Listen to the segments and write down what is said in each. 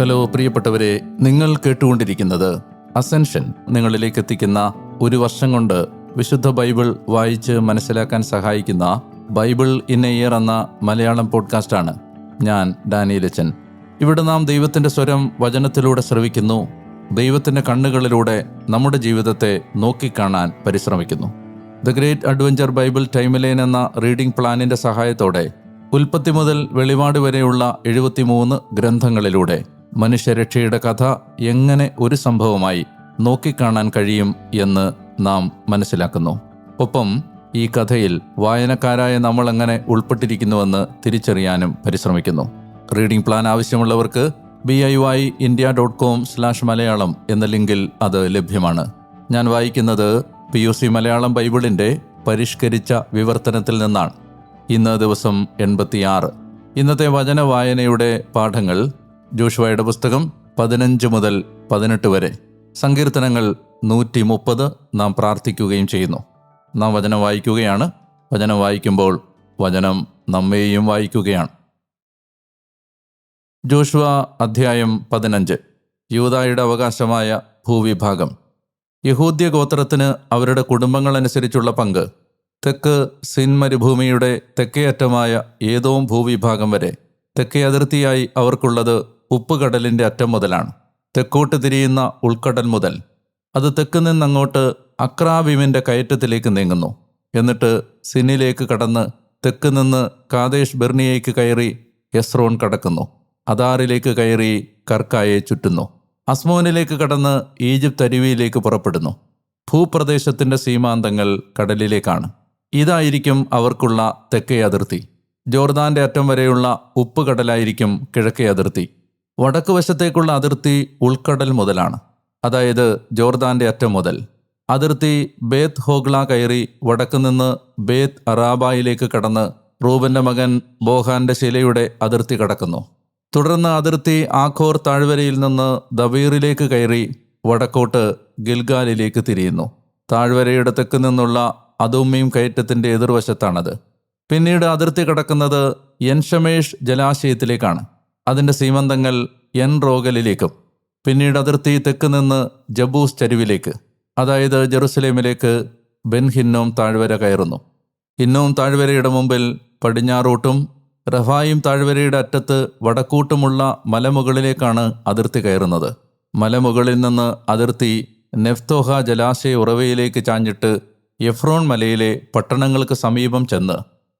Hello പ്രിയപ്പെട്ടവരെ നിങ്ങൾ കേട്ടുകൊണ്ടിരിക്കുന്നത് അസെൻഷൻ നിങ്ങളിലേക്ക് എത്തിക്കുന്ന ഒരു വർഷം കൊണ്ട് വിശുദ്ധ ബൈബിൾ വായിച്ച് മനസ്സിലാക്കാൻ സഹായിക്കുന്ന ബൈബിൾ ഇൻ എ ഇയർ എന്ന മലയാളം പോഡ്കാസ്റ്റാണ് ഞാൻ ഡാനിയലച്ചൻ. ഇവിടെ നാം ദൈവത്തിന്റെ സ്വരം വചനത്തിലൂടെ ശ്രവിക്കുന്നു ദൈവത്തിന്റെ കണ്ണുകളിലൂടെ നമ്മുടെ ജീവിതത്തെ നോക്കിക്കാണാൻ പരിശ്രമിക്കുന്നു. The great adventure Bible timeline എന്ന റീഡിംഗ് പ്ലാനിന്റെ സഹായത്തോടെ ഉൽപ്പത്തി മുതൽ വെളിപാട് വരെയുള്ള എഴുപത്തിമൂന്ന് ഗ്രന്ഥങ്ങളിലൂടെ മനുഷ്യരക്ഷയുടെ കഥ എങ്ങനെ ഒരു സംഭവമായി നോക്കിക്കാണാൻ കഴിയും എന്ന് നാം മനസ്സിലാക്കുന്നു. ഒപ്പം ഈ കഥയിൽ വായനക്കാരായ നമ്മൾ എങ്ങനെ ഉൾപ്പെട്ടിരിക്കുന്നുവെന്ന് തിരിച്ചറിയാനും പരിശ്രമിക്കുന്നു. റീഡിംഗ് പ്ലാൻ ആവശ്യമുള്ളവർക്ക് B I Y India dot com slash Malayalam എന്ന ലിങ്കിൽ അത് ലഭ്യമാണ്. ഞാൻ വായിക്കുന്നത് പി യു സി മലയാളം ബൈബിളിന്റെ പരിഷ്കരിച്ച വിവർത്തനത്തിൽ നിന്നാണ്. ഇന്ന് ദിവസം എൺപത്തിയാറ്. ഇന്നത്തെ വചന വായനയുടെ പാഠങ്ങൾ ജോഷുവയുടെ പുസ്തകം പതിനഞ്ച് മുതൽ പതിനെട്ട് വരെ. സങ്കീർത്തനങ്ങൾ നൂറ്റി മുപ്പത് നാം പ്രാർത്ഥിക്കുകയും ചെയ്യുന്നു. നാം വചനം വായിക്കുകയാണ്. വചനം വായിക്കുമ്പോൾ വചനം നമ്മെയും വായിക്കുകയാണ്. ജോഷുവ അധ്യായം പതിനഞ്ച്. യൂതായുടെ അവകാശമായ ഭൂവിഭാഗം. യഹൂദ്യ ഗോത്രത്തിന് അവരുടെ കുടുംബങ്ങൾ അനുസരിച്ചുള്ള പങ്ക്. തെക്ക് സിൻ മരുഭൂമിയുടെ തെക്കേയറ്റമായ ഏതോം ഭൂവിഭാഗം വരെ. തെക്കേ അതിർത്തിയായി അവർക്കുള്ളത് ഉപ്പുകടലിന്റെ അറ്റം മുതലാണ്. തെക്കോട്ട് തിരിയുന്ന ഉൾക്കടൽ മുതൽ. അത് തെക്ക് നിന്നങ്ങോട്ട് അക്രാവിമിന്റെ കയറ്റത്തിലേക്ക് നീങ്ങുന്നു. എന്നിട്ട് സിന്നിലേക്ക് കടന്ന് തെക്ക് നിന്ന് കാതേഷ് ബെർണിയേക്ക് കയറി എസ്രോൺ കടക്കുന്നു. അദാറിലേക്ക് കയറി കർക്കായെ ചുറ്റുന്നു. അസ്മോനിലേക്ക് കടന്ന് ഈജിപ്ത് അരുവിയിലേക്ക് പുറപ്പെടുന്നു. ഭൂപ്രദേശത്തിന്റെ സീമാന്തങ്ങൾ കടലിലേക്കാണ്. ഇതായിരിക്കും അവർക്കുള്ള തെക്കേ അതിർത്തി. ജോർദാന്റെ അറ്റം വരെയുള്ള ഉപ്പുകടലായിരിക്കും കിഴക്കേ അതിർത്തി. വടക്ക് വശത്തേക്കുള്ള അതിർത്തി ഉൾക്കടൽ മുതലാണ്. അതായത് ജോർദാന്റെ അറ്റം മുതൽ. അതിർത്തി ബേത്ത് ഹോഗ്ല കയറി വടക്ക് നിന്ന് ബേത്ത് അറാബായിലേക്ക് കടന്ന് റൂബന്റെ മകൻ ബോഹാന്റെ ശിലയുടെ അതിർത്തി കടക്കുന്നു. തുടർന്ന് അതിർത്തി ആഖോർ താഴ്വരയിൽ നിന്ന് ദബീറിലേക്ക് കയറി വടക്കോട്ട് ഗിൽഗാലിലേക്ക് തിരിയുന്നു. താഴ്വരയുടെ തെക്ക് നിന്നുള്ള അതുമ്മയും കയറ്റത്തിന്റെ എതിർവശത്താണത്. പിന്നീട് അതിർത്തി കടക്കുന്നത് യൻഷമേഷ് ജലാശയത്തിലേക്കാണ്. അതിന്റെ സീമന്തങ്ങൾ എൻ റോഗലിലേക്കും പിന്നീട് അതിർത്തി തെക്ക് നിന്ന് ജബൂസ് ചരിവിലേക്ക് അതായത് ജെറുസലേമിലേക്ക് ബെൻഹിന്നോം താഴ്വര കയറുന്നു. ഹിന്നോം താഴ്വരയുടെ മുമ്പിൽ പടിഞ്ഞാറോട്ടും റഫായും താഴ്വരയുടെ അറ്റത്ത് വടക്കൂട്ടുമുള്ള മലമുകളിലേക്കാണ് അതിർത്തി കയറുന്നത്. മലമുകളിൽ നിന്ന് അതിർത്തി നെഫ്തോഹ ജലാശയ ഉറവയിലേക്ക് ചാഞ്ഞിട്ട് എഫ്രോൺ മലയിലെ പട്ടണങ്ങൾക്ക് സമീപം ചെന്ന്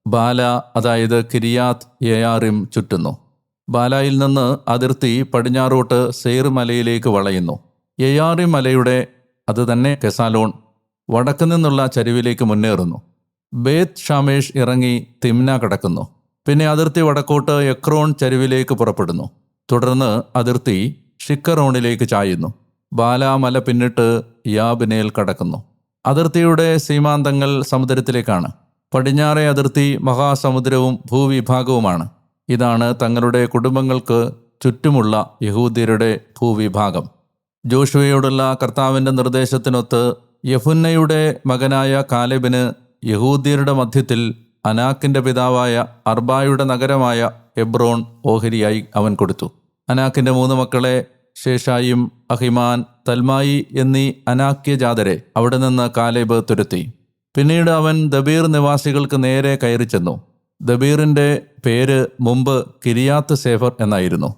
ബാല അതായത് കിരിയാത്ത് യയാറിം ചുറ്റുന്നു. ബാലായിൽ നിന്ന് അതിർത്തി പടിഞ്ഞാറോട്ട് സെയ്ർ മലയിലേക്ക് വളയുന്നു. എയാറി മലയുടെ അത് തന്നെ കെസാലോൺ വടക്ക് നിന്നുള്ള ചരിവിലേക്ക് മുന്നേറുന്നു. ബേത്ത് ഷാമേഷ് ഇറങ്ങി തിമ്ന കടക്കുന്നു. പിന്നെ അതിർത്തി വടക്കോട്ട് എക്രോൺ ചരിവിലേക്ക് പുറപ്പെടുന്നു. തുടർന്ന് അതിർത്തി ഷിക്കറോണിലേക്ക് ചായുന്നു. ബാലാമല പിന്നിട്ട് യാബിനേൽ കടക്കുന്നു. അതിർത്തിയുടെ സീമാന്തങ്ങൾ സമുദ്രത്തിലേക്കാണ്. പടിഞ്ഞാറേ അതിർത്തി മഹാസമുദ്രവും ഭൂവിഭാഗവുമാണ്. ഇതാണ് തങ്ങളുടെ കുടുംബങ്ങൾക്ക് ചുറ്റുമുള്ള യഹൂദ്യരുടെ ഭൂവിഭാഗം. ജോഷുവയോടുള്ള കർത്താവിന്റെ നിർദ്ദേശത്തിനൊത്ത് യഫുന്നയുടെ മകനായ കാലിബിന് യഹൂദ്യരുടെ മധ്യത്തിൽ അനാക്കിന്റെ പിതാവായ അർബായുടെ നഗരമായ എബ്രോൺ ഓഹരിയായി അവൻ കൊടുത്തു. അനാക്കിന്റെ മൂന്ന് മക്കളെ ശേഷായും അഹിമാൻ തൽമായി എന്നീ അനാക്യ ജാതരെ അവിടെ നിന്ന് കാലേബ് തുരത്തി. പിന്നീട് അവൻ ദബീർ നിവാസികൾക്ക് നേരെ കയറി ചെന്നു. ദബീറിന്റെ പേര് മുമ്പ് കിരിയാത്ത് സേഫർ എന്നായിരുന്നു.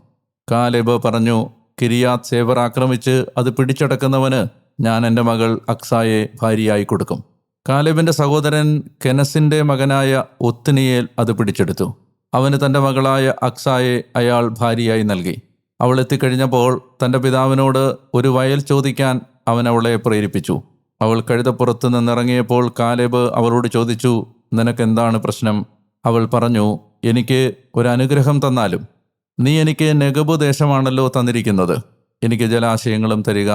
കാലിബ് പറഞ്ഞു കിരിയാത്ത് സേഫർ ആക്രമിച്ച് അത് പിടിച്ചടക്കുന്നവന് ഞാൻ എന്റെ മകൾ അക്സായെ ഭാര്യയായി കൊടുക്കും. കാലിബിന്റെ സഹോദരൻ കെനസിന്റെ മകനായ ഒത്തിനിയേൽ അത് പിടിച്ചെടുത്തു. അവന് തന്റെ മകളായ അക്സായെ അയാൾ ഭാര്യയായി നൽകി. അവൾ എത്തിക്കഴിഞ്ഞപ്പോൾ തന്റെ പിതാവിനോട് ഒരു വയൽ ചോദിക്കാൻ അവൻ അവളെ പ്രേരിപ്പിച്ചു. അവൾ കഴുതപ്പുറത്ത് നിന്നിറങ്ങിയപ്പോൾ കാലേബ് അവളോട് ചോദിച്ചു നിനക്കെന്താണ് പ്രശ്നം? അവൾ പറഞ്ഞു എനിക്ക് ഒരു അനുഗ്രഹം തന്നാലും നീ എനിക്ക് നെഗബു ദേശമാണല്ലോ തന്നിരിക്കുന്നത്. എനിക്ക് ജലാശയങ്ങളും തരിക.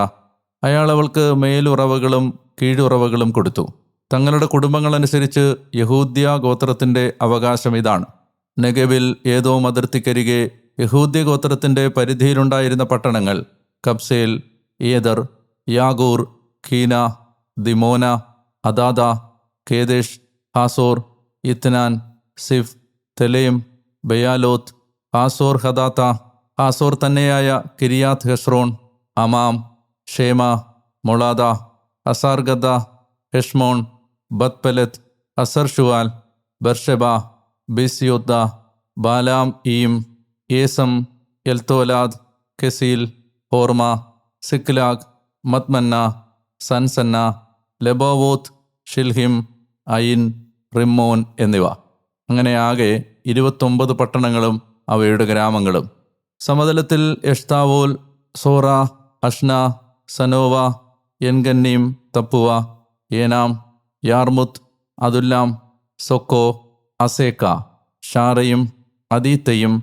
അയാൾ അവൾക്ക് മേലുറവകളും കീഴുറവകളും കൊടുത്തു. തങ്ങളുടെ കുടുംബങ്ങളനുസരിച്ച് യഹൂദ്യ ഗോത്രത്തിന്റെ അവകാശം ഇതാണ്. നെഗവിൽ ഏതോ അതിർത്തിക്കരികെ യഹൂദ്യ ഗോത്രത്തിന്റെ പരിധിയിലുണ്ടായിരുന്ന പട്ടണങ്ങൾ Kabzeel Eder Jagur Kinah Dimonah Adadah Kedesh Hazor Ithnan സിഫ് തെലേം ബയാലോത്ത് Hazor ഹദാത്ത Hazor തന്നെയായ കിരിയാത്ത് ഹെസ്രോൺ അമാം ഷേമ മൊളാദ അസാർഗദ ഹെഷ്മോൺ ബത്പലത്ത് അസർ ഷുവാൽ ബർഷബ ബിസ്യോദ്ദ ബാലാം ഈം ഏസം എൽത്തോലാദ് കെസീൽ ഹോർമ സിക്ലാഗ് മത്മന്ന സൻസന്ന ലെബോവോത്ത് ഷിൽഹിം അയിൻ റിമ്മോൻ എന്നിവ അങ്ങനെ ആകെ ഇരുപത്തൊമ്പത് പട്ടണങ്ങളും അവയുടെ ഗ്രാമങ്ങളും. സമതലത്തിൽ എഷ്താവോൽ സോറ അഷ്ന സനോവ എൻഗന്നീം തപ്പുവ ഏനാം യാർമുത്ത് അതുല്ലാം സൊക്കോ അസേക്ക ഷാറയും അദീത്തയും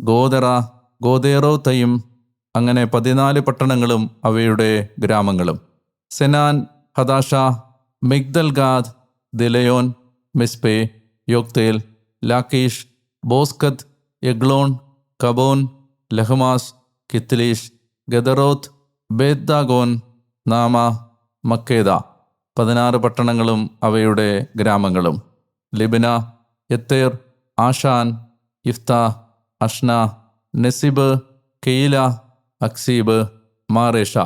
ഗോദറ ഗോദേറോത്തയും അങ്ങനെ പതിനാല് പട്ടണങ്ങളും അവയുടെ ഗ്രാമങ്ങളും. സെനാൻ ഹദാഷ മിഗ്ദൽഗാദ് ദിലയോൻ മിസ്പേ യോക്തേൽ ലാക്കീഷ് ബോസ്കത്ത് എഗ്ലോൺ കബോൻ ലഹമാസ് കിത്ലീഷ് ഗദറോത്ത് ബേദ്ദാഗോൻ നാമ മക്കേദ. പതിനാറ് പട്ടണങ്ങളും അവയുടെ ഗ്രാമങ്ങളും. ലിബിന എത്തേർ ആഷാൻ ഇഫ്ത അഷ്ന നെസിബ് കെയില അക്സീബ് മാറേഷ.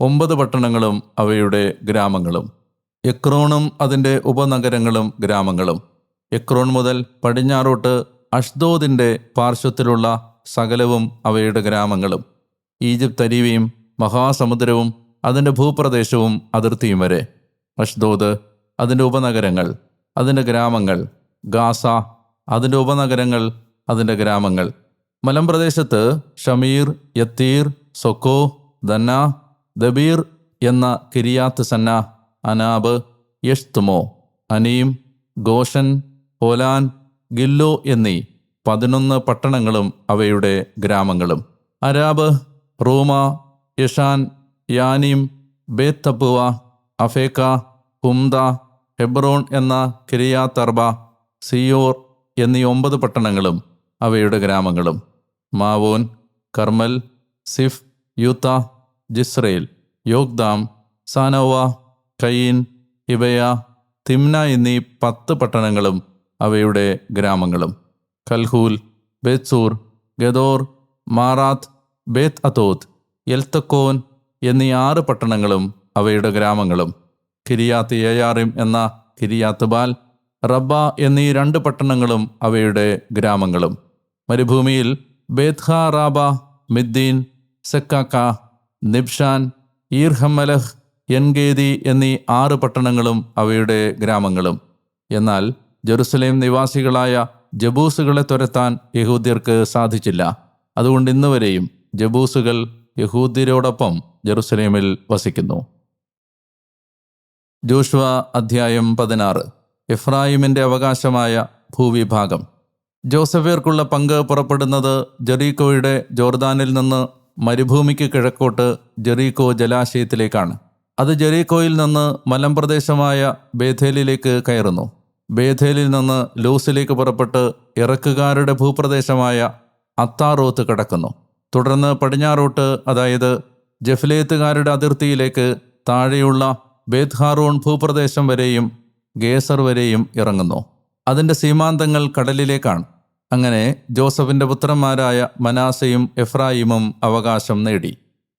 ഒമ്പത് പട്ടണങ്ങളും അവയുടെ ഗ്രാമങ്ങളും. എക്രോണും അതിന്റെ ഉപനഗരങ്ങളും ഗ്രാമങ്ങളും. എക്രോൺ മുതൽ പടിഞ്ഞാറോട്ട് അഷ്ദോദിന്റെ പാർശ്വത്തിലുള്ള സകലവും അവയുടെ ഗ്രാമങ്ങളും ഈജിപ്ത് അരുവിയും മഹാസമുദ്രവും അതിന്റെ ഭൂപ്രദേശവും അതിർത്തിയും വരെ. അഷ്ദോദ് അതിന്റെ ഉപനഗരങ്ങൾ അതിന്റെ ഗ്രാമങ്ങൾ ഗാസ അതിന്റെ ഉപനഗരങ്ങൾ അതിന്റെ ഗ്രാമങ്ങൾ. മലമ്പ്രദേശത്ത് ഷമീർ യത്തീർ സൊക്കോ ദന്ന ദബീർ എന്ന കിരിയാത്ത് സന്ന അനാബ് യഷ്തുമോ അനീം ഗോഷൻ ഹോലാൻ ഗില്ലോ എന്നീ പതിനൊന്ന് പട്ടണങ്ങളും അവയുടെ ഗ്രാമങ്ങളും. അരാബ് റൂമ യഷാൻ യാനീം ബേത്തപ്പുവ അഫേക്ക ഹുംദ ഹെബ്രോൺ എന്ന കിരിയാത്തർബ സിയോർ എന്നീ ഒമ്പത് പട്ടണങ്ങളും അവയുടെ ഗ്രാമങ്ങളും. മാവോൻ കർമൽ സിഫ് യൂത്ത ജിസ്രയേൽ യോഗ്ദാം സാനോവ കയീൻ ഇബയ തിംന എന്നീ പത്ത് പട്ടണങ്ങളും അവയുടെ ഗ്രാമങ്ങളും. കൽഹൂൽ ബേത്സൂർ ഗദോർ മാറാത്ത് ബേത്ത് അതോത്ത് എൽത്തക്കോൻ എന്നീ ആറ് പട്ടണങ്ങളും അവയുടെ ഗ്രാമങ്ങളും. കിരിയാത്ത് യയാറിം എന്ന കിരിയാത്ത് ബാൽ റബ്ബ എന്നീ രണ്ട് പട്ടണങ്ങളും അവയുടെ ഗ്രാമങ്ങളും. മരുഭൂമിയിൽ ബേത്ഹ റാബ മിദ്ദീൻ സെക്കാക്ക നിബ്ഷാൻ ഈർഹമലഹ് എൻഗേദി എന്നീ ആറ് പട്ടണങ്ങളും അവയുടെ ഗ്രാമങ്ങളും. എന്നാൽ ജെറുസലേം നിവാസികളായ ജബൂസുകളെ തുരത്താൻ യഹൂദ്യർക്ക് സാധിച്ചില്ല. അതുകൊണ്ട് ഇന്നുവരെയും ജബൂസുകൾ യഹൂദ്യരോടൊപ്പം ജെറുസലേമിൽ വസിക്കുന്നു. ജോഷുവ അധ്യായം പതിനാറ്. എഫ്രായിമിന്റെ അവകാശമായ ഭൂവിഭാഗം. ജോസഫേർക്കുള്ള പങ്ക് പുറപ്പെടുന്നത് ജെറീക്കോയുടെ ജോർദാനിൽ നിന്ന് മരുഭൂമിക്ക് കിഴക്കോട്ട് ജെറീക്കോ ജലാശയത്തിലേക്കാണ്. അത് ജെറീക്കോയിൽ നിന്ന് മലമ്പ്രദേശമായ ബേഥേലിലേക്ക് കയറുന്നു. ബേഥേലിൽ നിന്ന് ലൂസിലേക്ക് പുറപ്പെട്ട് ഇറക്കുകാരുടെ ഭൂപ്രദേശമായ അത്താറോത്ത് കടക്കുന്നു. തുടർന്ന് പടിഞ്ഞാറോട്ട് അതായത് ജഫ്ലേത്തുകാരുടെ അതിർത്തിയിലേക്ക് താഴെയുള്ള ബേത്ഹാറൂൺ ഭൂപ്രദേശം വരെയും ഗേസർ വരെയും ഇറങ്ങുന്നു. അതിന്റെ സീമാന്തങ്ങൾ കടലിലേക്കാണ്. അങ്ങനെ ജോസഫിന്റെ പുത്രന്മാരായ മനാസയും എഫ്രായിമും അവകാശം നേടി.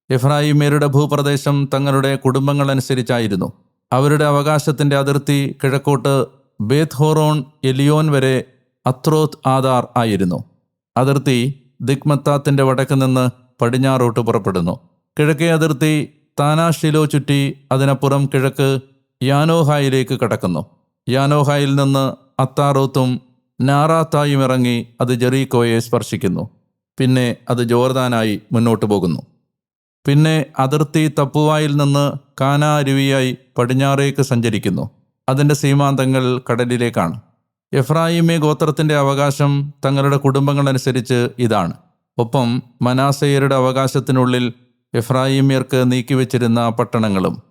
എഫ്രായിമ്യരുടെ ഭൂപ്രദേശം തങ്ങളുടെ കുടുംബങ്ങളനുസരിച്ചായിരുന്നു. അവരുടെ അവകാശത്തിന്റെ അതിർത്തി കിഴക്കോട്ട് ബേത് ഹോറോൺ എലിയോൻ വരെ അത്രോത്ത് ആധാർ ആയിരുന്നു. അതിർത്തി ദിഗ്മത്താത്തിന്റെ വടക്ക് നിന്ന് പടിഞ്ഞാറോട്ട് പുറപ്പെടുന്നു. കിഴക്കേ അതിർത്തി താനാഷിലോ ചുറ്റി അതിനപ്പുറം കിഴക്ക് യാനോഹായിലേക്ക് കടക്കുന്നു. യാനോഹായിൽ നിന്ന് അത്താറോത്തും നാറാത്തായും ഇറങ്ങി അത് ജെറീക്കോയെ സ്പർശിക്കുന്നു. പിന്നെ അത് ജോർദാനായി മുന്നോട്ട് പോകുന്നു. പിന്നെ അതിർത്തി തപ്പുവായിൽ നിന്ന് കാനാ അരുവിയായി പടിഞ്ഞാറേക്ക് സഞ്ചരിക്കുന്നു. അതിന്റെ സീമാന്തങ്ങൾ കടലിലേക്കാണ്. എഫ്രായിമെ ഗോത്രത്തിന്റെ അവകാശം തങ്ങളുടെ കുടുംബങ്ങളനുസരിച്ച് ഇതാണ്. ഒപ്പം മനാസയരുടെ അവകാശത്തിനുള്ളിൽ എഫ്രായിമ്യർക്ക് നീക്കിവെച്ചിരുന്ന പട്ടണങ്ങളും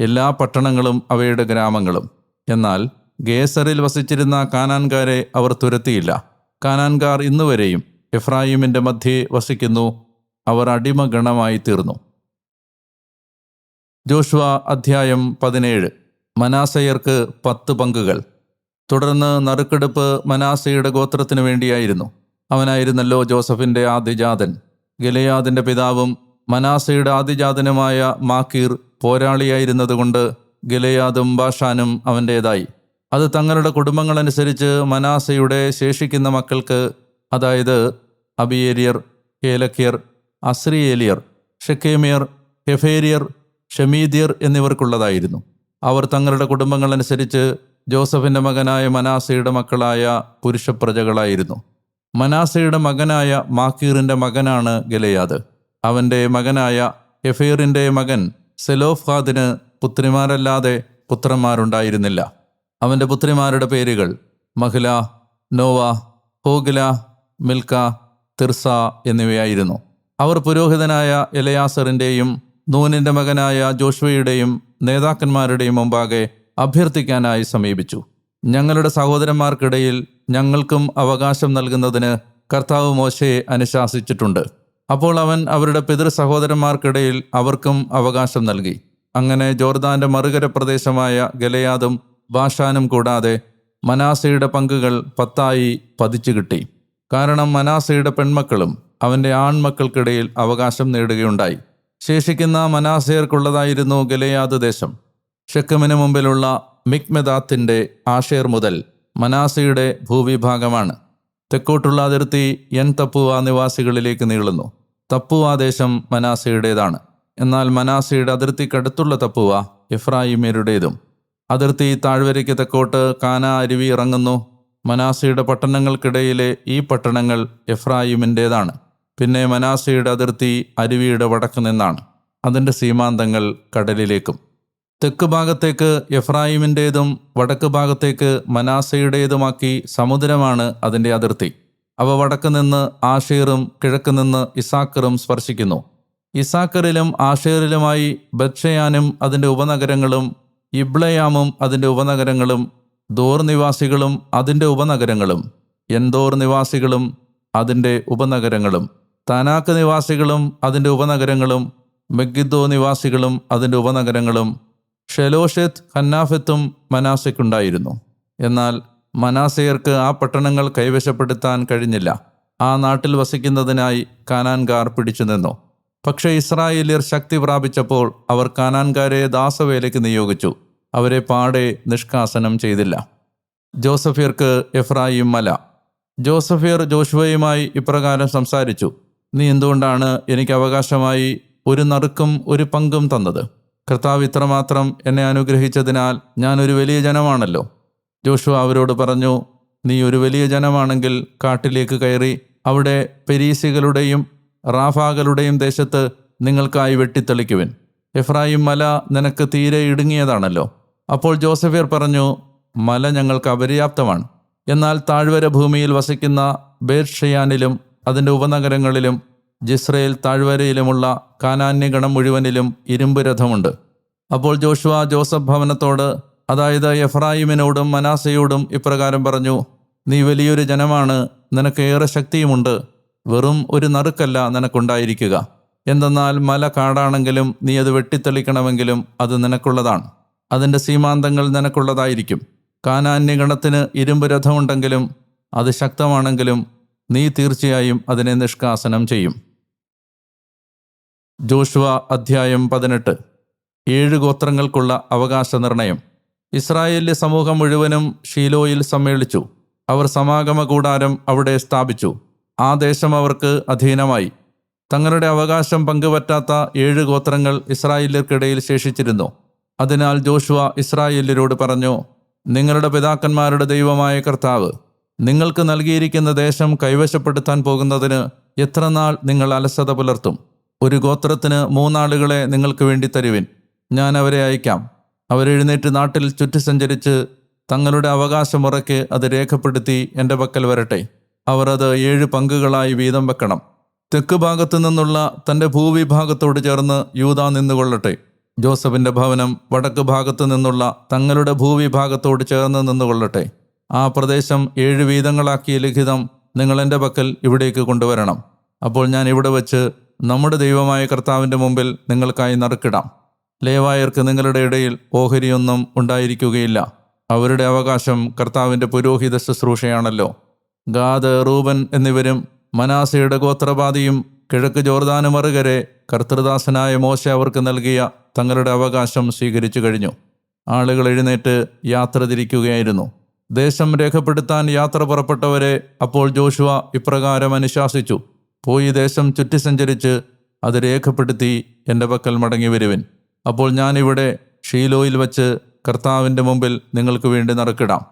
എല്ലാ പട്ടണങ്ങളും അവയുടെ ഗ്രാമങ്ങളും. എന്നാൽ ഗേസറിൽ വസിച്ചിരുന്ന കാനാൻകാരെ അവർ തുരത്തിയില്ല. കാനാൻകാർ ഇന്നുവരെയും എഫ്രായിമിന്റെ മധ്യേ വസിക്കുന്നു അവർ അടിമഗണമായി തീർന്നു. ജോഷുവ അധ്യായം പതിനേഴ്. മനാസയർക്ക് പത്ത് പങ്കുകൾ. തുടർന്ന് നറുക്കെടുപ്പ് മനാസയുടെ ഗോത്രത്തിനു വേണ്ടിയായിരുന്നു. അവനായിരുന്നല്ലോ ജോസഫിന്റെ ആദ്യജാതൻ. ഗലയാദിന്റെ പിതാവും മനാസയുടെ ആദിജാതനുമായ മാക്കീർ പോരാളിയായിരുന്നതുകൊണ്ട് ഗലയാദും ബാഷാനും അവന്റേതായി അത് തങ്ങളുടെ കുടുംബങ്ങളനുസരിച്ച് മനാസയുടെ ശേഷിക്കുന്ന മക്കൾക്ക് അതായത് അബിയേരിയർ ഏലക്കിയർ അസ്രിയേലിയർ ഷെക്കേമിയർ ഹെഫേരിയർ ഷമീദിയർ എന്നിവർക്കുള്ളതായിരുന്നു. അവർ തങ്ങളുടെ കുടുംബങ്ങളനുസരിച്ച് ജോസഫിന്റെ മകനായ മനാസയുടെ മക്കളായ പുരുഷപ്രജകളായിരുന്നു. മനാസയുടെ മകനായ മാക്കീറിന്റെ മകനാണ് ഗലയാദ്. അവന്റെ മകനായ എഫേറിന്റെ മകൻ സെലോഫാദിന് പുത്രിമാരല്ലാതെ പുത്രന്മാരുണ്ടായിരുന്നില്ല. അവന്റെ പുത്രിമാരുടെ പേരുകൾ Mahlah Noah Hoglah Milcah Tirzah എന്നിവയായിരുന്നു. അവർ പുരോഹിതനായ എലയാസറിന്റെയും നൂനിന്റെ മകനായ ജോഷ്വയുടെയും നേതാക്കന്മാരുടെയും മുമ്പാകെ അഭ്യർത്ഥിക്കാനായി സമീപിച്ചു. ഞങ്ങളുടെ സഹോദരന്മാർക്കിടയിൽ ഞങ്ങൾക്കും അവകാശം നൽകുന്നതിന് കർത്താവ് മോശയെ അനുശാസിച്ചിട്ടുണ്ട്. അപ്പോൾ അവൻ അവരുടെ പിതൃ സഹോദരന്മാർക്കിടയിൽ അവർക്കും അവകാശം നൽകി. അങ്ങനെ ജോർദാന്റെ മറുകര പ്രദേശമായ ഗലയാദും ബാഷാനും കൂടാതെ മനാസയുടെ പങ്കുകൾ പത്തായി പതിച്ചു കിട്ടി. കാരണം മനാസയുടെ പെൺമക്കളും അവന്റെ ആൺമക്കൾക്കിടയിൽ അവകാശം നേടുകയുണ്ടായി. ശേഷിക്കുന്ന മനാസേർക്കുള്ളതായിരുന്നു ഗലയാദ് ദേശം. ഷെക്കമിന് മുമ്പിലുള്ള മിക്മെദാത്തിന്റെ ആഷേർ മുതൽ മനാസയുടെ ഭൂവിഭാഗമാണ്. തെക്കോട്ടുള്ള അതിർത്തി എൻ തപ്പുവ നിവാസികളിലേക്ക് നീളുന്നു. തപ്പുവ ദേശം മനാസയുടേതാണ് എന്നാൽ മനാസയുടെ അതിർത്തിക്കടുത്തുള്ള തപ്പുവ എഫ്രായിമ്യരുടേതും. അതിർത്തി താഴ്വരയ്ക്ക് തെക്കോട്ട് കാന അരുവി ഇറങ്ങുന്നു. മനാസയുടെ പട്ടണങ്ങൾക്കിടയിലെ ഈ പട്ടണങ്ങൾ എഫ്രായിമിന്റേതാണ്. പിന്നെ മനാസയുടെ അതിർത്തി അരുവിയുടെ വടക്ക് നിന്നാണ്. അതിന്റെ സീമാന്തങ്ങൾ കടലിലേക്കും. തെക്ക് ഭാഗത്തേക്ക് എഫ്രായിമിന്റേതും വടക്ക് ഭാഗത്തേക്ക് മനാസയുടേതുമാക്കി സമുദ്രമാണ് അതിന്റെ അതിർത്തി. അവ വടക്ക് നിന്ന് ആഷീറും കിഴക്ക് നിന്ന് ഇസാക്കറും സ്പർശിക്കുന്നു. ഇസാക്കറിലും ആഷേറിലുമായി ബത്ഷയാനും അതിന്റെ ഉപനഗരങ്ങളും ഇബ്ലയാമും അതിന്റെ ഉപനഗരങ്ങളും ദോർ നിവാസികളും അതിന്റെ ഉപനഗരങ്ങളും. എന്തോർ നിവാസികളും അതിന്റെ ഉപനഗരങ്ങളും. താനാക്ക് നിവാസികളും അതിന്റെ ഉപനഗരങ്ങളും മെഗിദ്ദോ നിവാസികളും അതിന്റെ ഉപനഗരങ്ങളും ഷെലോഷെത്ത് ഹന്നാഫെത്തും മനാസയ്ക്കുണ്ടായിരുന്നു. എന്നാൽ മനാസയർക്ക് ആ പട്ടണങ്ങൾ കൈവശപ്പെടുത്താൻ കഴിഞ്ഞില്ല. ആ നാട്ടിൽ വസിക്കുന്നതിനായി കാനാൻകാർ പിടിച്ചു നിന്നു. പക്ഷേ ഇസ്രായേലിയർ ശക്തി പ്രാപിച്ചപ്പോൾ അവർ കാനാൻകാരെ ദാസവേലയ്ക്ക് നിയോഗിച്ചു. അവരെ പാടെ നിഷ്കാസനം ചെയ്തില്ല. ജോസഫിയർക്ക് എഫ്രായിം മല. ജോസഫിയർ ജോഷുവയുമായി ഇപ്രകാരം സംസാരിച്ചു. നീ എന്തുകൊണ്ടാണ് എനിക്ക് അവകാശമായി ഒരു നറുക്കും ഒരു പങ്കും തന്നത്? കർത്താവ് ഇത്രമാത്രം എന്നെ അനുഗ്രഹിച്ചതിനാൽ ഞാൻ ഒരു വലിയ ജനമാണല്ലോ. ജോഷു അവരോട് പറഞ്ഞു നീ ഒരു വലിയ ജനമാണെങ്കിൽ കാട്ടിലേക്ക് കയറി അവിടെ പെരീസികളുടെയും റാഫാകളുടെയും ദേശത്ത് നിങ്ങൾക്കായി വെട്ടിത്തെളിക്കുവിൻ. എഫ്രായിം മല നിനക്ക് തീരെ ഇടുങ്ങിയതാണല്ലോ. അപ്പോൾ ജോസഫിയർ പറഞ്ഞു മല ഞങ്ങൾക്ക് അപര്യാപ്തമാണ്. എന്നാൽ താഴ്വര ഭൂമിയിൽ വസിക്കുന്ന ബേർഷയാനിലും അതിന്റെ ഉപനഗരങ്ങളിലും ജിസ്രയേൽ താഴ്വരയിലുമുള്ള കാനാന്യഗണം മുഴുവനിലും ഇരുമ്പ് രഥമുണ്ട്. അപ്പോൾ ജോഷുവ ജോസഫ് ഭവനത്തോട് അതായത് എഫ്രായിമിനോടും മനാസയോടും ഇപ്രകാരം പറഞ്ഞു നീ വലിയൊരു ജനമാണ് നിനക്ക് ഏറെ ശക്തിയുമുണ്ട് വെറും ഒരു നറുക്കല്ല നിനക്കുണ്ടായിരിക്കുക. എന്തെന്നാൽ മല കാടാണെങ്കിലും നീ അത് വെട്ടിത്തെളിക്കണമെങ്കിലും അത് നിനക്കുള്ളതാണ്. അതിന്റെ സീമാന്തങ്ങൾ നിനക്കുള്ളതായിരിക്കും. കാനാന്യഗണത്തിന് ഇരുമ്പ് രഥമുണ്ടെങ്കിലും അത് ശക്തമാണെങ്കിലും നീ തീർച്ചയായും അതിനെ നിഷ്കാസനം ചെയ്യും. ജോഷുവ അധ്യായം പതിനെട്ട്. ഏഴ് ഗോത്രങ്ങൾക്കുള്ള അവകാശ നിർണയം ഇസ്രായേലിലെ സമൂഹം മുഴുവനും ഷീലോയിൽ സമ്മേളിച്ചു. അവർ സമാഗമ കൂടാരം അവിടെ സ്ഥാപിച്ചു. ആ ദേശം അവർക്ക് അധീനമായി. തങ്ങളുടെ അവകാശം പങ്കുപറ്റാത്ത ഏഴ് ഗോത്രങ്ങൾ ഇസ്രായേലർക്കിടയിൽ ശേഷിച്ചിരുന്നു. അതിനാൽ ജോഷുവ ഇസ്രായേലരോട് പറഞ്ഞു നിങ്ങളുടെ പിതാക്കന്മാരുടെ ദൈവമായ കർത്താവ് നിങ്ങൾക്ക് നൽകിയിരിക്കുന്ന ദേശം കൈവശപ്പെടുത്താൻ പോകുന്നതിന് എത്ര നാൾ നിങ്ങൾ അലസത പുലർത്തും? ഒരു ഗോത്രത്തിന് മൂന്നാളുകളെ നിങ്ങൾക്ക് വേണ്ടി തരുവിൻ. ഞാൻ അവരെ അയക്കാം. അവരെഴുന്നേറ്റ് നാട്ടിൽ ചുറ്റി സഞ്ചരിച്ച് തങ്ങളുടെ അവകാശമുറയ്ക്ക് അത് രേഖപ്പെടുത്തി എന്റെ പക്കൽ വരട്ടെ. അവർ അത് ഏഴ് പങ്കുകളായി വീതം വെക്കണം. തെക്ക് ഭാഗത്തു നിന്നുള്ള തന്റെ ഭൂവിഭാഗത്തോട് ചേർന്ന് യൂത നിന്നുകൊള്ളട്ടെ. ജോസഫിന്റെ ഭവനം വടക്ക് ഭാഗത്തു നിന്നുള്ള തങ്ങളുടെ ഭൂവിഭാഗത്തോട് ചേർന്ന് നിന്നുകൊള്ളട്ടെ. ആ പ്രദേശം ഏഴ് വീതങ്ങളാക്കിയ ലിഖിതം നിങ്ങൾ എന്റെ പക്കൽ ഇവിടേക്ക് കൊണ്ടുവരണം. അപ്പോൾ ഞാൻ ഇവിടെ വെച്ച് നമ്മുടെ ദൈവമായ കർത്താവിന്റെ മുമ്പിൽ നിങ്ങൾക്കായി നറുക്കിടാം. ലേവായർക്ക് നിങ്ങളുടെ ഇടയിൽ ഓഹരിയൊന്നും ഉണ്ടായിരിക്കുകയില്ല. അവരുടെ അവകാശം കർത്താവിന്റെ പുരോഹിത ശുശ്രൂഷയാണല്ലോ. ഗാദ് റൂബൻ എന്നിവരും മനാസയുടെ ഗോത്രപാതിയും കിഴക്ക് ജോർദാന് മറുകരെ കർത്തൃദാസനായ മോശ അവർക്ക് നൽകിയ തങ്ങളുടെ അവകാശം സ്വീകരിച്ചു കഴിഞ്ഞു. ആളുകൾ എഴുന്നേറ്റ് യാത്ര തിരിക്കുകയായിരുന്നു. ദേശം രേഖപ്പെടുത്താൻ യാത്ര പുറപ്പെട്ടവരെ അപ്പോൾ ജോഷുവ ഇപ്രകാരം അനുശാസിച്ചു. പോയി ദേശം ചുറ്റി സഞ്ചരിച്ച് അത് രേഖപ്പെടുത്തി എന്റെ പക്കൽ മടങ്ങി വരുവിൻ. അപ്പോൾ ഞാനിവിടെ ഷീലോയിൽ വച്ച് കർത്താവിന്റെ മുമ്പിൽ നിങ്ങൾക്ക് വേണ്ടി നറുക്കിടാം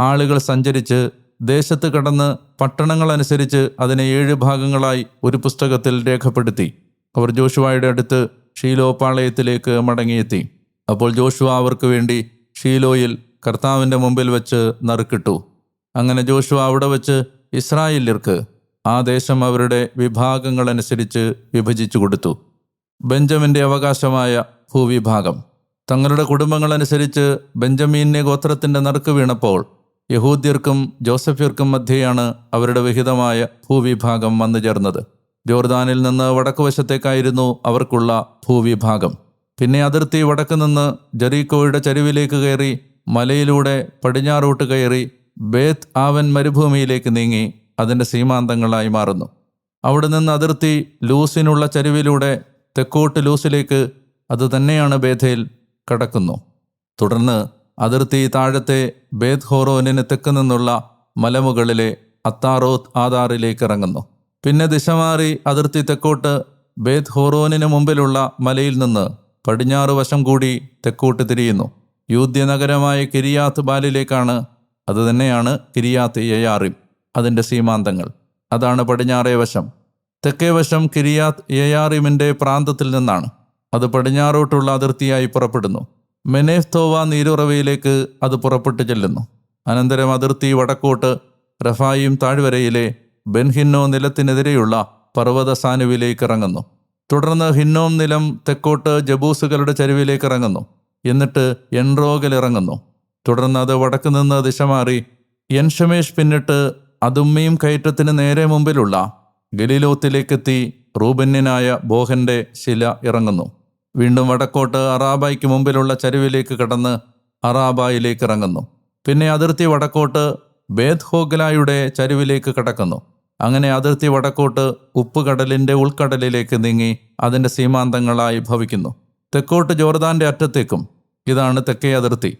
ആളുകൾ സഞ്ചരിച്ച് ദേശത്ത് കടന്ന് പട്ടണങ്ങളനുസരിച്ച് അതിനെ ഏഴ് ഭാഗങ്ങളായി ഒരു പുസ്തകത്തിൽ രേഖപ്പെടുത്തി. അവർ ജോഷുവായുടെ അടുത്ത് ഷീലോ പാളയത്തിലേക്ക് മടങ്ങിയെത്തി. അപ്പോൾ ജോഷുവ അവർക്ക് വേണ്ടി ഷീലോയിൽ കർത്താവിന്റെ മുമ്പിൽ വെച്ച് നറുക്കിട്ടു. അങ്ങനെ ജോഷു അവിടെ വെച്ച് ഇസ്രായേല്യർക്ക് ആ ദേശം അവരുടെ വിഭാഗങ്ങളനുസരിച്ച് വിഭജിച്ചു കൊടുത്തു. ബെഞ്ചമിന്റെ അവകാശമായ ഭൂവിഭാഗം. തങ്ങളുടെ കുടുംബങ്ങളനുസരിച്ച് ബെഞ്ചമീനെ ഗോത്രത്തിന്റെ നറുക്ക് വീണപ്പോൾ യഹൂദ്യർക്കും ജോസഫ്യർക്കും മധ്യയാണ് അവരുടെ വിഹിതമായ ഭൂവിഭാഗം വന്നു ചേർന്നത്. ജോർദാനിൽ നിന്ന് വടക്കുവശത്തേക്കായിരുന്നു അവർക്കുള്ള ഭൂവിഭാഗം. പിന്നെ അതിർത്തി വടക്ക് നിന്ന് ജെറീക്കോയുടെ ചരിവിലേക്ക് കയറി മലയിലൂടെ പടിഞ്ഞാറോട്ട് കയറി ബേത്ത് ആവൻ മരുഭൂമിയിലേക്ക് നീങ്ങി അതിന്റെ സീമാന്തങ്ങളായി മാറുന്നു. അവിടെ നിന്ന് അതിർത്തി ലൂസിനുള്ള ചരിവിലൂടെ തെക്കോട്ട് ലൂസിലേക്ക് അത് തന്നെയാണ് ബേഥയിൽ കടക്കുന്നു. തുടർന്ന് അതിർത്തി താഴത്തെ ബേത് ഹോറോനിന് തെക്ക് നിന്നുള്ള മലമുകളിലെ അത്താറോത്ത് ആധാറിലേക്ക് ഇറങ്ങുന്നു. പിന്നെ ദിശ മാറി അതിർത്തി തെക്കോട്ട് ബേത് ഹോറോനിന് മുമ്പിലുള്ള മലയിൽ നിന്ന് പടിഞ്ഞാറ് വശം കൂടി തെക്കോട്ട് തിരിയുന്നു. യൂദ്യ നഗരമായ കിരിയാത്ത് ബാലിലേക്കാണ് അതുതന്നെയാണ് കിരിയാത്ത് യയാറിം അതിന്റെ സീമാന്തങ്ങൾ. അതാണ് പടിഞ്ഞാറേ വശം. തെക്കേ വശം കിരിയാത്ത് യയാറിമിന്റെ പ്രാന്തത്തിൽ നിന്നാണ്. അത് പടിഞ്ഞാറോട്ടുള്ള അതിർത്തിയായി പുറപ്പെടുന്നു. മെനേഫ്തോവ നീരുറവയിലേക്ക് അത് പുറപ്പെട്ടു ചെല്ലുന്നു. അനന്തരം അതിർത്തി വടക്കോട്ട് റഫായിം താഴ്വരയിലെ ബെൻഹിന്നോ നിലത്തിനെതിരെയുള്ള പർവത സാനുവിലേക്ക് ഇറങ്ങുന്നു തുടർന്ന് ഹിന്നോം നിലം തെക്കോട്ട് ജബൂസുകളുടെ ചരിവിലേക്ക് ഇറങ്ങുന്നു എന്നിട്ട് എൻറോഗൽ ഇറങ്ങുന്നു തുടർന്ന് അത് വടക്ക് നിന്ന് ദിശ മാറി എൻഷമേഷ് പിന്നിട്ട് അതുമ്മയും കയറ്റത്തിന് നേരെ മുമ്പിലുള്ള ഗലിലോത്തിലേക്കെത്തി റൂബന്യനായ ബോഹന്റെ ശില ഇറങ്ങുന്നു. വീണ്ടും വടക്കോട്ട് അറാബായ്ക്ക് മുമ്പിലുള്ള ചരിവിലേക്ക് കടന്ന് അറാബായിലേക്ക് ഇറങ്ങുന്നു പിന്നെ അതിർത്തി വടക്കോട്ട് ബേദ്ഹോഗലായുടെ ചരിവിലേക്ക് കടക്കുന്നു. അങ്ങനെ അതിർത്തി വടക്കോട്ട് ഉപ്പുകടലിന്റെ ഉൾക്കടലിലേക്ക് നീങ്ങി അതിന്റെ സീമാന്തങ്ങളായി ഭവിക്കുന്നു. തെക്കോട്ട് ജോർദാന്റെ അറ്റത്തേക്കും ഇതാണ് തെക്കേ അതിർത്തി.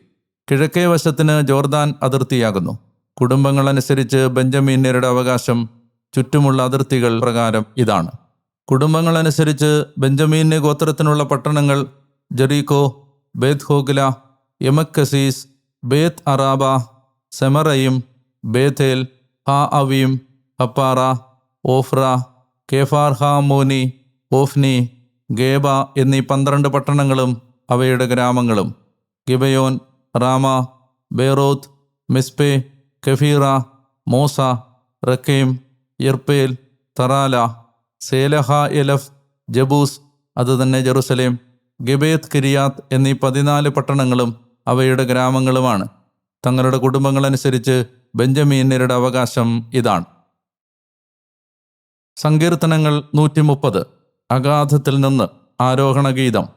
കിഴക്കേ വശത്തിന് ജോർദാൻ അതിർത്തിയാകുന്നു. കുടുംബങ്ങൾ കുടുംബങ്ങളനുസരിച്ച് ബെഞ്ചമിന്യരുടെ അവകാശം ചുറ്റുമുള്ള അതിർത്തികൾ പ്രകാരം ഇതാണ്. കുടുംബങ്ങൾ അനുസരിച്ച് ബെഞ്ചമീന് ഗോത്രത്തിനുള്ള പട്ടണങ്ങൾ ജെറീകോ ബേത് ഹോഗ്ല യമക്കസീസ് ബേത്ത് അറാബ സെമറയും ബേഥേൽ ഹാ അവീം ഹപ്പാറ ഓഫ്ര കെഫാർഹാമോനി ഹാ മോനി ഓഫ്നി ഗേബ എന്നീ പന്ത്രണ്ട് പട്ടണങ്ങളും അവയുടെ ഗ്രാമങ്ങളും ഗിബയോൻ റാമ ബേറോത്ത് മിസ്പേ കഫീറ മോസ റക്കേം ഇർപ്പേൽ തറാല സേലഹ എലഫ് ജബൂസ് അതുതന്നെ ജെറുസലേം ഗിബേത് കിരിയാത്ത് എന്നീ പതിനാല് പട്ടണങ്ങളും അവയുടെ ഗ്രാമങ്ങളുമാണ്. തങ്ങളുടെ കുടുംബങ്ങളനുസരിച്ച് ബെഞ്ചമീന്യരുടെ അവകാശം ഇതാണ്. സങ്കീർത്തനങ്ങൾ നൂറ്റി മുപ്പത് അഗാധത്തിൽ നിന്ന് ആരോഹണ ഗീതം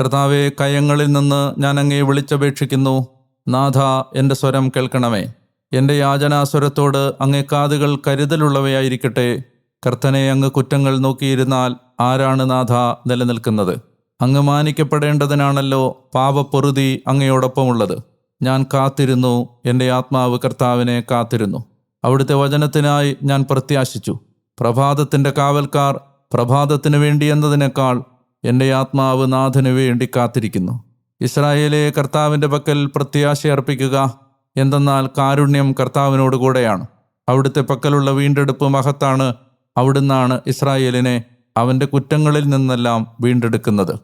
കർത്താവെ കയങ്ങളിൽ നിന്ന് ഞാൻ അങ്ങേ വിളിച്ചപേക്ഷിക്കുന്നു. നാഥ എന്റെ സ്വരം കേൾക്കണമേ. എന്റെ യാചനാസ്വരത്തോട് അങ്ങേ കാതുകൾ കരുതലുള്ളവയായിരിക്കട്ടെ. കർത്തനെ അങ്ങ് കുറ്റങ്ങൾ നോക്കിയിരുന്നാൽ ആരാണ് നാഥ നിലനിൽക്കുന്നത്? അങ്ങ് മാനിക്കപ്പെടേണ്ടതിനാണല്ലോ പാപപ്പൊറുതി അങ്ങയോടൊപ്പമുള്ളത്. ഞാൻ കാത്തിരുന്നു എന്റെ ആത്മാവ് കർത്താവിനെ കാത്തിരുന്നു. അവിടുത്തെ വചനത്തിനായി ഞാൻ പ്രത്യാശിച്ചു. പ്രഭാതത്തിന്റെ കാവൽക്കാർ പ്രഭാതത്തിനു വേണ്ടി എന്നതിനേക്കാൾ എന്റെ ആത്മാവ് നാഥനു വേണ്ടി കാത്തിരിക്കുന്നു. ഇസ്രായേലെ കർത്താവിന്റെ പക്കൽ പ്രത്യാശ അർപ്പിക്കുക എന്തെന്നാൽ കാരുണ്യം കർത്താവിനോട് കൂടെയാണ്. അവിടുത്തെ പക്കലുള്ള വീണ്ടെടുപ്പ് മഹത്താണ്. അവിടുന്നാണ് ഇസ്രായേലിനെ അവന്റെ കുറ്റങ്ങളിൽ നിന്നെല്ലാം വീണ്ടെടുക്കുന്നത്.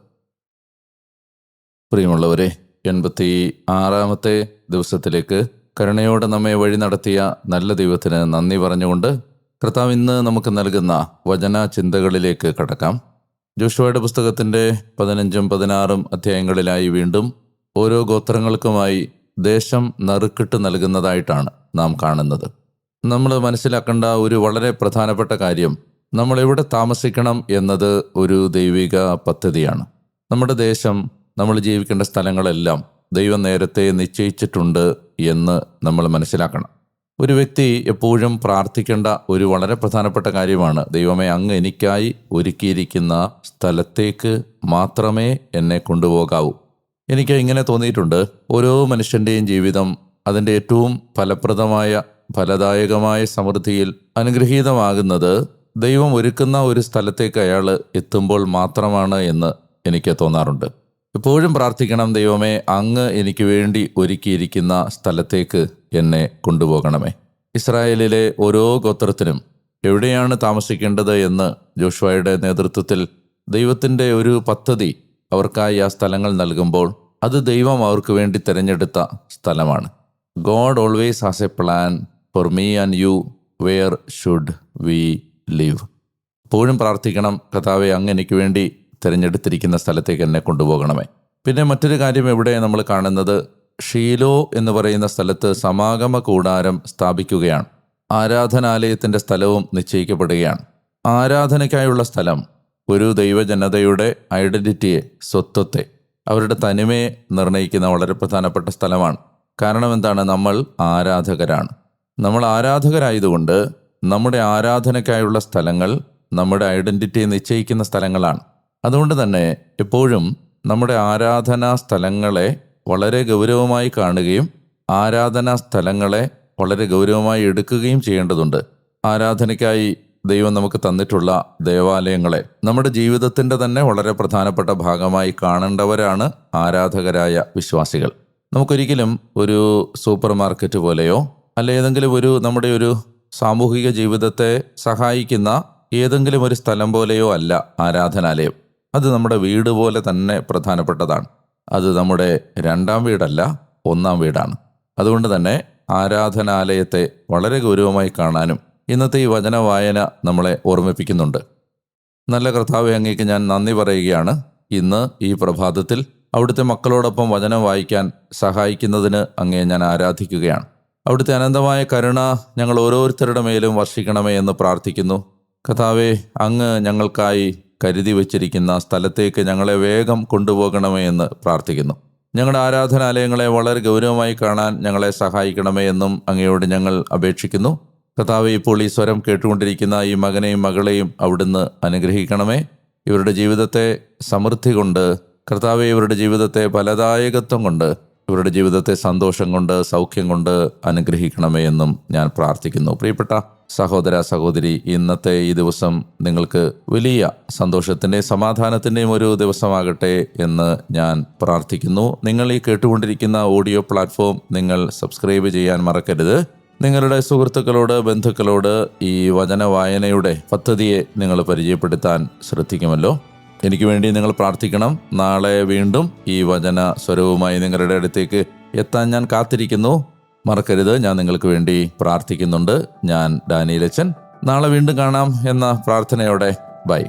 പ്രിയമുള്ളവരെ എൺപത്തി ആറാമത്തെ ദിവസത്തിലേക്ക് കരുണയോടെ നമ്മെ വഴി നടത്തിയ നല്ല ദൈവത്തിന് നന്ദി പറഞ്ഞുകൊണ്ട് കർത്താവ് ഇന്ന് നമുക്ക് നൽകുന്ന വചന ചിന്തകളിലേക്ക് കടക്കാം. ജോഷുവയുടെ പുസ്തകത്തിന്റെ പതിനഞ്ചും പതിനാറും അധ്യായങ്ങളിലായി വീണ്ടും ഓരോ ഗോത്രങ്ങൾക്കുമായി ദേശം നറുക്കിട്ട് നൽകുന്നതായിട്ടാണ് നാം കാണുന്നത്. നമ്മൾ മനസ്സിലാക്കേണ്ട ഒരു വളരെ പ്രധാനപ്പെട്ട കാര്യം നമ്മൾ എവിടെ താമസിക്കണം എന്നത് ഒരു ദൈവിക പദ്ധതിയാണ്. നമ്മുടെ ദേശം നമ്മൾ ജീവിക്കേണ്ട സ്ഥലങ്ങളെല്ലാം ദൈവം നേരത്തെ നിശ്ചയിച്ചിട്ടുണ്ട് എന്ന് നമ്മൾ മനസ്സിലാക്കണം. ഒരു വ്യക്തി എപ്പോഴും പ്രാർത്ഥിക്കേണ്ട ഒരു വളരെ പ്രധാനപ്പെട്ട കാര്യമാണ്. ദൈവമേ അങ്ങ് എനിക്കായി ഒരുക്കിയിരിക്കുന്ന സ്ഥലത്തേക്ക് മാത്രമേ എന്നെ കൊണ്ടുപോകാവൂ. എനിക്ക് ഇങ്ങനെ തോന്നിയിട്ടുണ്ട്. ഓരോ മനുഷ്യന്റെയും ജീവിതം അതിന്റെ ഏറ്റവും ഫലപ്രദമായ ഫലദായകമായ സമൃദ്ധിയിൽ അനുഗ്രഹീതമാകുന്നത് ദൈവം ഒരുക്കുന്ന ഒരു സ്ഥലത്തേക്ക് അയാൾ എത്തുമ്പോൾ മാത്രമാണ് എന്ന് എനിക്ക് തോന്നാറുണ്ട്. എപ്പോഴും പ്രാർത്ഥിക്കണം ദൈവമേ അങ്ങ് എനിക്ക് വേണ്ടി ഒരുക്കിയിരിക്കുന്ന സ്ഥലത്തേക്ക് എന്നെ കൊണ്ടുപോകണമേ. ഇസ്രായേലിലെ ഓരോ ഗോത്രത്തിനും എവിടെയാണ് താമസിക്കേണ്ടത് എന്ന് ജോഷുവയുടെ നേതൃത്വത്തിൽ ദൈവത്തിന്റെ ഒരു പദ്ധതി അവർക്കായി ആ സ്ഥലങ്ങൾ നൽകുമ്പോൾ അത് ദൈവം അവർക്ക് വേണ്ടി തിരഞ്ഞെടുത്ത സ്ഥലമാണ്. God always has a plan for me and you where should we live എപ്പോഴും പ്രാർത്ഥിക്കണം കഥാവെ അങ്ങ് എനിക്ക് വേണ്ടി തിരഞ്ഞെടുത്തിരിക്കുന്ന സ്ഥലത്തേക്ക് എന്നെ കൊണ്ടുപോകണമേ. പിന്നെ മറ്റൊരു കാര്യം എവിടെ നമ്മൾ കാണുന്നത് ഷീലോ എന്ന് പറയുന്ന സ്ഥലത്ത് സമാഗമ കൂടാരം സ്ഥാപിക്കുകയാണ്. ആരാധനാലയത്തിന്റെ സ്ഥലവും നിശ്ചയിക്കപ്പെടുകയാണ്. ആരാധനയ്ക്കായുള്ള സ്ഥലം ഒരു ദൈവജനതയുടെ ഐഡന്റിറ്റിയെ സ്വത്വത്തെ അവരുടെ തനിമയെ നിർണയിക്കുന്ന വളരെ പ്രധാനപ്പെട്ട സ്ഥലമാണ്. കാരണം എന്താണ്? നമ്മൾ ആരാധകരാണ്. നമ്മൾ ആരാധകരായതുകൊണ്ട് നമ്മുടെ ആരാധനയ്ക്കായുള്ള സ്ഥലങ്ങൾ നമ്മുടെ ഐഡന്റിറ്റിയെ നിശ്ചയിക്കുന്ന സ്ഥലങ്ങളാണ്. അതുകൊണ്ട് തന്നെ എപ്പോഴും നമ്മുടെ ആരാധനാ സ്ഥലങ്ങളെ വളരെ ഗൗരവമായി കാണുകയും ആരാധനാ സ്ഥലങ്ങളെ വളരെ ഗൗരവമായി എടുക്കുകയും ചെയ്യേണ്ടതുണ്ട്. ആരാധനയ്ക്കായി ദൈവം നമുക്ക് തന്നിട്ടുള്ള ദേവാലയങ്ങളെ നമ്മുടെ ജീവിതത്തിന്റെ തന്നെ വളരെ പ്രധാനപ്പെട്ട ഭാഗമായി കാണേണ്ടവരാണ് ആരാധകരായ വിശ്വാസികൾ. നമുക്കൊരിക്കലും ഒരു സൂപ്പർ മാർക്കറ്റ് പോലെയോ അല്ല ഏതെങ്കിലും ഒരു നമ്മുടെ ഒരു സാമൂഹിക ജീവിതത്തെ സഹായിക്കുന്ന ഏതെങ്കിലും ഒരു സ്ഥലം പോലെയോ അല്ല ആരാധനാലയം. അത് നമ്മുടെ വീട് പോലെ തന്നെ പ്രധാനപ്പെട്ടതാണ്. അത് നമ്മുടെ രണ്ടാം വീടല്ല ഒന്നാം വീടാണ്. അതുകൊണ്ട് തന്നെ ആരാധനാലയത്തെ വളരെ ഗൗരവമായി കാണാനും ഇന്നത്തെ ഈ വചന വായന നമ്മളെ ഓർമ്മിപ്പിക്കുന്നുണ്ട്. നല്ല കർത്താവെ അങ്ങേക്ക് ഞാൻ നന്ദി പറയുകയാണ്. ഇന്ന് ഈ പ്രഭാതത്തിൽ അവിടുത്തെ മക്കളോടൊപ്പം വചനം വായിക്കാൻ സഹായിക്കുന്നതിന് അങ്ങേ ഞാൻ ആരാധിക്കുകയാണ്. അവിടുത്തെ അനന്തമായ കരുണ ഞങ്ങൾ ഓരോരുത്തരുടെ മേലും വർഷിക്കണമേ എന്ന് പ്രാർത്ഥിക്കുന്നു. കഥാവെ അങ്ങ് ഞങ്ങൾക്കായി കരുതി വച്ചിരിക്കുന്ന സ്ഥലത്തേക്ക് ഞങ്ങളെ വേഗം കൊണ്ടുപോകണമേ എന്ന് പ്രാർത്ഥിക്കുന്നു. ഞങ്ങളുടെ ആരാധനാലയങ്ങളെ വളരെ ഗൗരവമായി കാണാൻ ഞങ്ങളെ സഹായിക്കണമേ എന്നും അങ്ങയോട് ഞങ്ങൾ അപേക്ഷിക്കുന്നു. കഥാവ് ഇപ്പോൾ ഈ സ്വരം കേട്ടുകൊണ്ടിരിക്കുന്ന ഈ മകനെയും മകളെയും അവിടുന്ന് അനുഗ്രഹിക്കണമേ. ഇവരുടെ ജീവിതത്തെ സമൃദ്ധി കൊണ്ട് കർത്താവെ ഇവരുടെ ജീവിതത്തെ ഫലദായകത്വം കൊണ്ട് ഇവരുടെ ജീവിതത്തെ സന്തോഷം കൊണ്ട് സൗഖ്യം കൊണ്ട് അനുഗ്രഹിക്കണമേ എന്നും ഞാൻ പ്രാർത്ഥിക്കുന്നു. പ്രിയപ്പെട്ട സഹോദര സഹോദരി ഇന്നത്തെ ഈ ദിവസം നിങ്ങൾക്ക് വലിയ സന്തോഷത്തിന്റെയും സമാധാനത്തിന്റെയും ഒരു ദിവസമാകട്ടെ എന്ന് ഞാൻ പ്രാർത്ഥിക്കുന്നു. നിങ്ങൾ ഈ കേട്ടുകൊണ്ടിരിക്കുന്ന ഓഡിയോ പ്ലാറ്റ്ഫോം നിങ്ങൾ സബ്സ്ക്രൈബ് ചെയ്യാൻ മറക്കരുത്. നിങ്ങളുടെ സുഹൃത്തുക്കളോട് ബന്ധുക്കളോട് ഈ വചന വായനയുടെ പദ്ധതിയെ നിങ്ങൾ പരിചയപ്പെടുത്താൻ ശ്രദ്ധിക്കുമല്ലോ. എനിക്ക് വേണ്ടി നിങ്ങൾ പ്രാർത്ഥിക്കണം. നാളെ വീണ്ടും ഈ വചന സ്വരവുമായി നിങ്ങളുടെ അടുത്തേക്ക് എത്താൻ ഞാൻ കാത്തിരിക്കുന്നു. മറക്കരുത്. ഞാൻ നിങ്ങൾക്ക് വേണ്ടി പ്രാർത്ഥിക്കുന്നുണ്ട്. ഞാൻ ഡാനിയിലച്ചൻ. നാളെ വീണ്ടും കാണാം എന്ന പ്രാർത്ഥനയോടെ ബൈ.